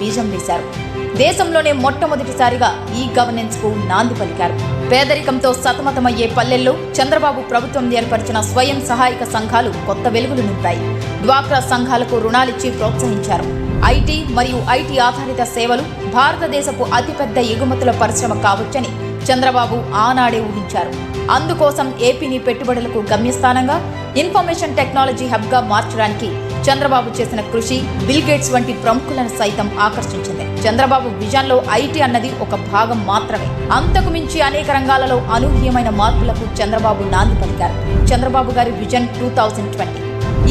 బీజం వేశారు దేశంలోనే మొట్టమొదటిసారిగా ఈ గవర్నెన్స్కు నాంది పలికారు. పేదరికంతో సతమతమయ్యే పల్లెల్లో చంద్రబాబు ప్రభుత్వం ఏర్పరిచిన స్వయం సహాయక సంఘాలు కొత్త వెలుగులు నింపాయి. డ్వాక్రా సంఘాలకు రుణాలిచ్చి ప్రోత్సహించారు. ఐటీ మరియు ఐటీ ఆధారిత సేవలు భారతదేశపు అతిపెద్ద ఎగుమతుల పరిశ్రమ కావచ్చని చంద్రబాబు ఆనాడే ఊహించారు. అందుకోసం ఏపీని పెట్టుబడులకు గమ్యస్థానంగా ఇన్ఫర్మేషన్ టెక్నాలజీ హబ్గా మార్చడానికి చంద్రబాబు చేసిన కృషి బిల్ గేట్స్ వంటి ప్రముఖులను సైతం ఆకర్షించింది. చంద్రబాబు విజన్లో ఐటీ అన్నది ఒక భాగం మాత్రమే. అంతకు మించి అనేక రంగాలలో అనూహ్యమైన మార్పులకు చంద్రబాబు నాంది పలికారు. చంద్రబాబు గారి విజన్ టూ థౌజండ్ ట్వంటీ.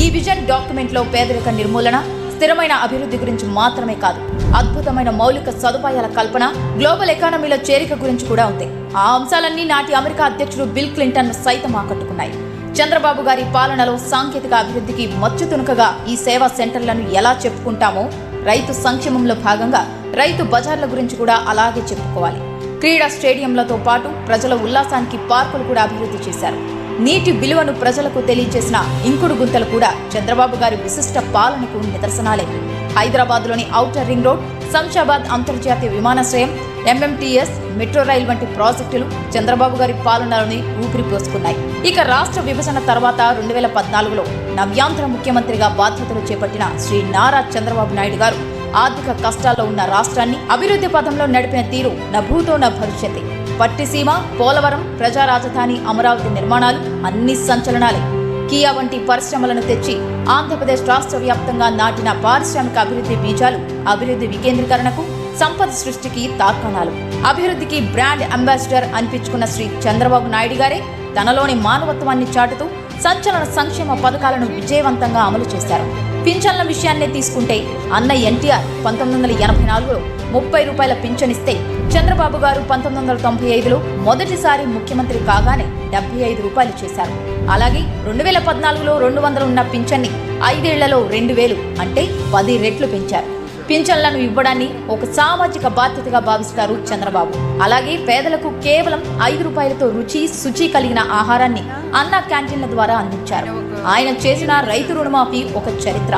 ఈ విజన్ డాక్యుమెంట్లో పేదరిక నిర్మూలన స్థిరమైన అభివృద్ధి గురించి మాత్రమే కాదు అద్భుతమైన మౌలిక సదుపాయాల కల్పన గ్లోబల్ ఎకానమీలో చేరిక గురించి కూడా ఉంది. ఆ అంశాలన్నీ నాటి అమెరికా అధ్యక్షుడు బిల్ క్లింటన్ సైతం ఆకట్టుకున్నాయి. చంద్రబాబు గారి పాలనలో సాంకేతిక అభివృద్ధికి మచ్చు తునుకగా ఈ సేవా సెంటర్లను ఎలా చెప్పుకుంటామో రైతు సంక్షేమంలో భాగంగా రైతు బజార్ల గురించి కూడా అలాగే చెప్పుకోవాలి. క్రీడా స్టేడియంలతో పాటు ప్రజల ఉల్లాసానికి పార్కులు కూడా అభివృద్ధి చేశారు. నీటి విలువను ప్రజలకు తెలియజేసిన ఇంకుడు గుంతలు కూడా చంద్రబాబు గారి విశిష్ట పాలనకు నిదర్శనాలే. హైదరాబాద్లోని ఔటర్ రింగ్ రోడ్ శంషాబాద్ అంతర్జాతీయ విమానాశ్రయం ఎంఎంటీఎస్ మెట్రో రైల్ వంటి ప్రాజెక్టులు చంద్రబాబు గారి పాలనలోని ఊపిరి పోసుకున్నాయి. ఇక రాష్ట్ర విభజన తర్వాత రెండు వేల పద్నాలుగులో నవ్యాంధ్ర ముఖ్యమంత్రిగా బాధ్యతలు చేపట్టిన శ్రీ నారా చంద్రబాబు నాయుడు గారు ఆర్థిక కష్టాల్లో ఉన్న రాష్ట్రాన్ని అభివృద్ధి పథంలో నడిపిన తీరు నభూతో భూతో నా పట్టిసీమ పోలవరం ప్రజా రాజధాని అమరావతి నిర్మాణాలు అన్ని సంచలనాలే. కియా వంటి పరిశ్రమలను తెచ్చి ఆంధ్రప్రదేశ్ రాష్ట్ర వ్యాప్తంగా నాటిన పారిశ్రామిక అభివృద్ధి బీజాలు అభివృద్ధి వికేంద్రీకరణకు సంపద సృష్టికి తార్కాణాలు. అభివృద్ధికి బ్రాండ్ అంబాసిడర్ అనిపించుకున్న శ్రీ చంద్రబాబు నాయుడు గారే తనలోని మానవత్వాన్ని చాటుతూ సంచలన సంక్షేమ పథకాలను విజయవంతంగా అమలు చేశారు. పింఛన్ల విషయాన్నే తీసుకుంటే అన్న ఎన్టీఆర్ పంతొమ్మిది వందల ఎనభై నాలుగులో ముప్పై రూపాయల పింఛన్ ఇస్తే చంద్రబాబు గారు పంతొమ్మిది వందల తొంభై ఐదులో మొదటిసారి ముఖ్యమంత్రి కాగానే డెబ్బై ఐదు రూపాయలు చేశారు. అలాగే రెండు వేల పద్నాలుగులో రెండు వందలు ఉన్న పింఛన్ని ఐదేళ్ళలో రెండు వేలు అంటే పది రెట్లు పెంచారు. పింఛన్లను ఇవ్వడాన్ని ఒక సామాజిక బాధ్యతగా భావిస్తారు చంద్రబాబు. అలాగే పేదలకు కేవలం ఐదు రూపాయలతో రుచి శుచి కలిగిన ఆహారాన్ని అన్న క్యాంటీన్ల ద్వారా అందించారు. ఆయన చేసిన రైతు రుణమాఫీ ఒక చరిత్ర.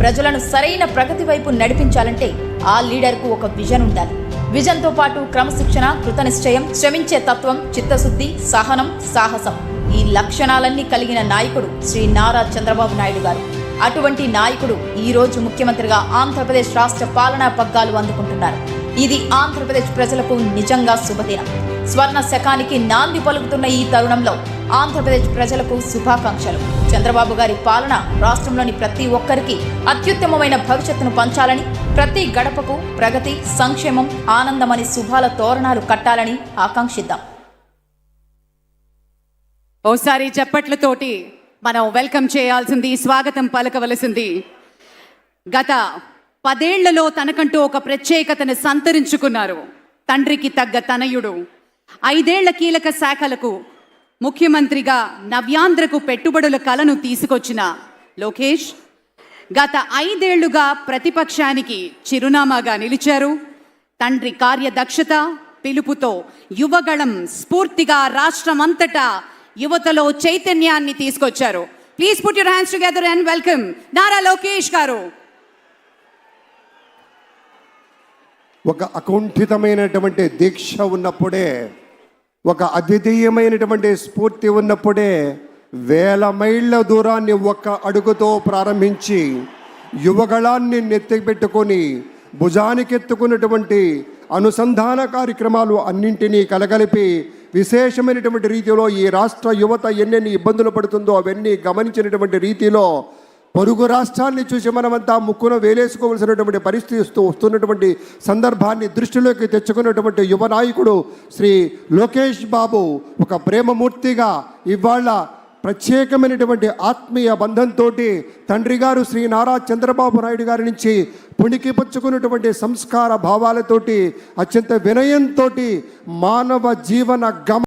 ప్రజలను సరైన ప్రగతి వైపు నడిపించాలంటే ఆ లీడర్కు ఒక విజన్ ఉండాలి. విజన్తో పాటు క్రమశిక్షణ కృతనిశ్చయం శ్రమించే తత్వం చిత్తశుద్ధి సహనం సాహసం ఈ లక్షణాలన్నీ కలిగిన నాయకుడు శ్రీ నారా చంద్రబాబు నాయుడు గారు. అటువంటి నాయకుడు ఈ రోజు ముఖ్యమంత్రిగా ఆంధ్రప్రదేశ్ రాష్ట్ర పాలనా పగ్గాలు అందుకుంటున్నారు. ఇది ఆంధ్రప్రదేశ్ ప్రజలకు నిజంగా శుభదినం. స్వర్ణ శకానికి నాంది పలుకుతున్న ఈ తరుణంలో ఆంధ్రప్రదేశ్ ప్రజలకు శుభాకాంక్షలు. చంద్రబాబు గారి పాలన రాష్ట్రంలోని ప్రతి ఒక్కరికి అత్యుత్తమమైన భవిష్యత్తును పంచాలని ప్రతి గడపకు ప్రగతి సంక్షేమం ఆనందమని శుభాల తోరణాలు కట్టాలని ఆకాంక్షిద్దాం. ఓసారి చప్పట్లతోటి మనం వెల్కమ్ చేయాల్సింది స్వాగతం పలకవలసింది. గత పదేళ్ళలో తనకంటూ ఒక ప్రత్యేకతను సంతరించుకున్నారు. తండ్రికి తగ్గ తనయుడు. ఐదేళ్ళ కీలక శాఖలకు ముఖ్యమంత్రిగా నవ్యాంధ్రకు పెట్టుబడుల కలను తీసుకొచ్చిన లోకేష్ గత ఐదేళ్ళుగా ప్రతిపక్షానికి చిరునామాగా నిలిచారు. తండ్రి కార్యదక్షత పిలుపుతో యువగళం స్ఫూర్తిగా రాష్ట్రమంతటా యువతలో చైతన్యాన్ని తీసుకొచ్చారు. Please put your hands together and welcome Nara Lokesh garu. ఒక అకుంఠితమైనటువంటి దీక్ష ఉన్నప్పుడే ఒక అద్వితీయమైనటువంటి స్ఫూర్తి ఉన్నప్పుడే వేల మైళ్ళ దూరాన్ని ఒక్క అడుగుతో ప్రారంభించి యువగళాన్ని నెత్తిపెట్టుకొని భుజానికెత్తుకున్నటువంటి అనుసంధాన కార్యక్రమాలు అన్నింటినీ కలగలిపి విశేషమైనటువంటి రీతిలో ఈ రాష్ట్ర యువత ఎన్నెన్ని ఇబ్బందులు పడుతుందో అవన్నీ గమనించినటువంటి రీతిలో పొరుగు రాష్ట్రాన్ని చూసి మనమంతా ముక్కున వేలేసుకోవలసినటువంటి పరిస్థితి వస్తూ వస్తున్నటువంటి సందర్భాన్ని దృష్టిలోకి తెచ్చుకున్నటువంటి యువ నాయకుడు శ్రీ లోకేష్ బాబు ఒక ప్రేమమూర్తిగా ఇవాళ ప్రత్యేకమైనటువంటి ఆత్మీయ బంధంతో తండ్రి గారు శ్రీ నారా చంద్రబాబు నాయుడు గారి నుంచి పుణికి పుచ్చుకున్నటువంటి సంస్కార భావాలతోటి అత్యంత వినయంతో మానవ జీవన గమ